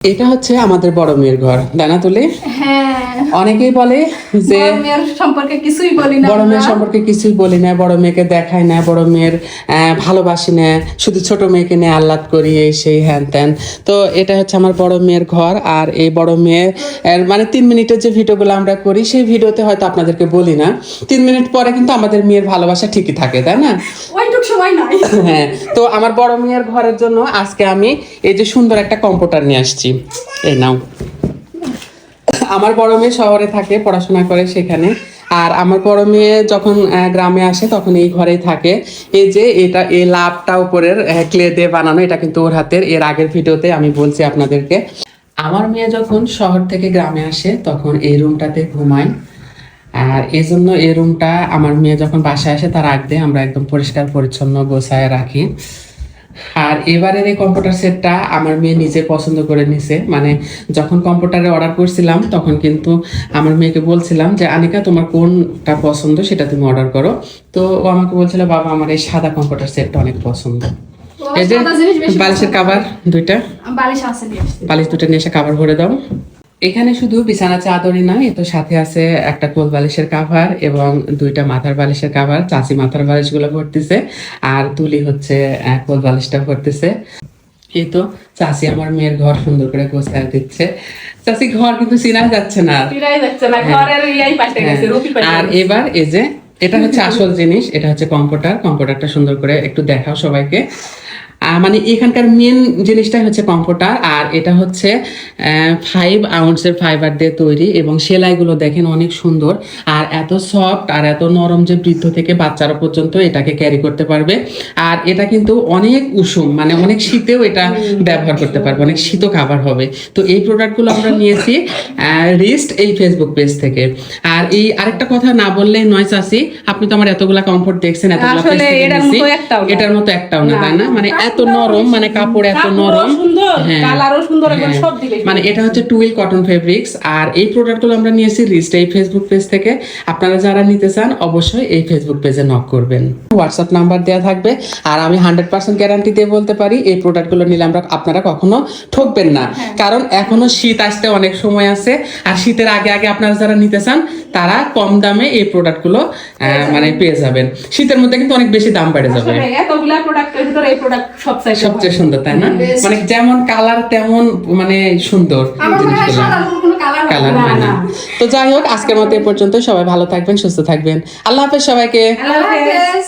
এটা হচ্ছে আমাদের বড় মেয়ের ঘর দানা তুলে। হ্যাঁ। অনেকেই বলে যে মেয়ের সম্পর্কে কিছুই বলি না বড় মেয়ের সম্পর্কে কিছুই বলি না বড় মেয়েকে দেখাই না বড় মেয়ের ভালোবাসি না শুধু ছোট মেয়েকে নিয়ে আহ্লাদ করি এই সেই হ্যান ত্যান। তো এটা হচ্ছে আমার বড় মেয়ের ঘর আর এই বড় মেয়ের মানে তিন মিনিটের যে ভিডিওগুলো আমরা করি সেই ভিডিওতে হয়তো আপনাদেরকে বলি না। তিন মিনিট পরে কিন্তু আমাদের মেয়ের ভালোবাসা ঠিকই থাকে তাই না? সময় নাই। হ্যাঁ তো আমার বড় মেয়ের ঘরের জন্য আজকে আমি এই যে সুন্দর একটা কম্পিউটার নিয়ে আসছি। এই নাও। আমার বড় মেয়ে শহরে থাকে, পড়াশোনা করে সেখানে। আর আমার বড় মেয়ে যখন গ্রামে আসে তখন এই ঘরেই থাকে। এই যে এটা, এই লাভটা উপরের ক্লে দিয়ে বানানো, এটা কিন্তু ওর হাতের। এর আগের ভিডিওতে আমি বলছি আপনাদেরকে। আমার মেয়ে যখন শহর থেকে গ্রামে আসে তখন এই রুমটাতে ঘুমায়। আর এই জন্য এই রুমটা আমার মেয়ে যখন বাসায় আসে তার আগ দিয়ে আমরা একদম পরিষ্কার পরিচ্ছন্ন গোছায় রাখি। আর এবারের এই কম্পিউটার সেটটা আমার মেয়ে নিজে পছন্দ করে নিছে। মানে যখন কম্পিউটারে অর্ডার করছিলাম তখন কিন্তু আমার মেয়েকে বলছিলাম যে আনিকা তোমার কোনটা পছন্দ সেটা তুমি অর্ডার করো। তো ও আমাকে বলছিল বাবা আমার এই সাদা কম্পিউটার সেটটা অনেক পছন্দ। এই যে বালিশের কাভার দুইটা? বালিশ আছে। বালিশ দুটো নিয়ে এসে কাভার ভরে দাও। এখানে শুধু বিছানা চাদরই নয় তো সাথে আছে একটা কোল বালিশের কাভার এবং দুইটা মাথার বালিশের কাভার চাচি মাথার বালিশগুলো ভরতেছে আর তুলি হচ্ছে কোল বালিশটা ভরতেছে। এই তো চাচি আমার মেয়ের ঘর সুন্দর করে গোছায় দিচ্ছে। চাচি ঘর কিন্তু চিনা যাচ্ছে না। আর। পাল্টে হ্যাঁ। আর এবার এই যে এটা হচ্ছে আসল জিনিস এটা হচ্ছে কম্পিউটার কম্পিউটারটা সুন্দর করে একটু দেখাও সবাইকে। মানে এখানকার মেন জিনিসটাই হচ্ছে কম্পিউটার আর এটা হচ্ছে ফাইভ আউন্সের ফাইবার দিয়ে তৈরি এবং সেলাইগুলো দেখেন অনেক সুন্দর আর এত সফট আর এত নরম যে বৃদ্ধ থেকে বাচ্চারা পর্যন্ত এটাকে ক্যারি করতে পারবে। আর এটা কিন্তু অনেক উষুম মানে অনেক শীতেও এটা ব্যবহার করতে পারবে অনেক শীত খাবার হবে। তো এই প্রোডাক্টগুলো আমরা নিয়েছি রিস্ট এই ফেসবুক পেজ থেকে। আর এই আরেকটা কথা না বললেই নয় চাষি আপনি তো আমার এতগুলা কমফোর্ট দেখছেন এতগুলা। এটার মতো একটাও না। তাই না। মানে এত নরম মানে কাপড় এত নরম। হ্যাঁ। কালারও সুন্দর হ্যাঁ। সব দিকে মানে এটা হচ্ছে টুইল কটন ফেব্রিক্স। আর এই প্রোডাক্টগুলো আমরা নিয়েছি রিস্ট এই ফেসবুক পেজ থেকে। আপনারা যারা নিতে চান অবশ্যই এই ফেসবুক পেজে নক করবেন। হোয়াটসঅ্যাপ নাম্বার দেওয়া থাকবে। আর আমি হান্ড্রেড পার্সেন্ট গ্যারান্টি দিয়ে বলতে পারি এই প্রোডাক্টগুলো নিলে আমরা আপনারা কখনো ঠকবেন না। কারণ এখনও শীত আসতে অনেক সময় আছে। আর শীতের আগে আগে আপনারা যারা নিতে চান তারা কম দামে এই প্রোডাক্টগুলো মানে পেয়ে যাবেন। শীতের মধ্যে কিন্তু অনেক বেশি দাম বেড়ে যাবে। এতগুলা প্রোডাক্টের ভিতরে এই প্রোডাক্ট সবচেয়ে সুন্দর তাই না? মানে যেমন কালার তেমন মানে সুন্দর কালার কালার হয় না। তো যাই হোক আজকের মতো এ পর্যন্ত সবাই ভালো থাকবেন সুস্থ থাকবেন। আল্লাহ হাফেজ সবাইকে। আল্লাহ হাফেজ।